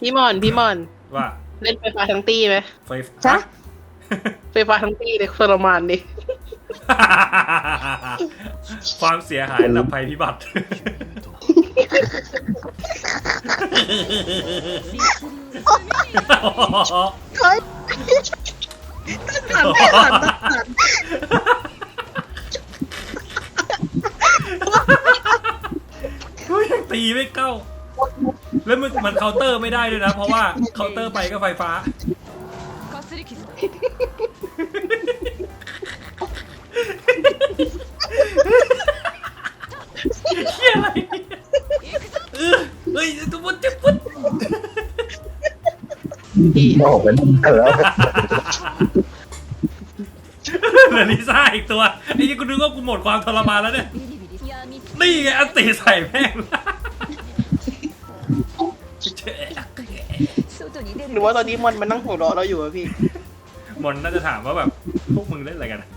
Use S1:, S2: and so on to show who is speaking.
S1: พี่มอนพี่มอน
S2: ว่า
S1: เล่นไฟฟ้าทั้งตีไหม
S2: ไฟ
S3: จ๊ะ
S1: ไฟฟ้าทั้งตีเลยทรมานดิ
S2: ความเสียหายระดับภัยพิบัติ
S3: เฮ้ยหันไม่หันนะหัน
S2: เฮ้ยยังตีไม่เข้า แล้วมันมันเคาน์เตอร์ไม่ได้ด้วยนะ เพราะว่าเคาน์เตอร์ไปก็ไฟฟ้า
S4: かすり傷
S2: เฮียอะไรเนี่ยเออเฮ้ยตุ๊บจิ๊บปุ๊บ
S1: พี่
S5: โอ้โหเป็นแล้ว
S2: เหลือลิซ่าอีกตัวไอ้ยี่กูนึกว่ากูหมดความทรมานแล้วเนี่ย
S4: ビリビリ闇
S2: นี่ไงอันตีใส่แม่ง
S4: 外に出
S1: หรือว่าตอนนี้มอนมันนั่งหัวเราะเราอยู่อะพี่
S2: มอนน่าจะถามว่าแบบพวกมึงเล่นอะไรกันอะ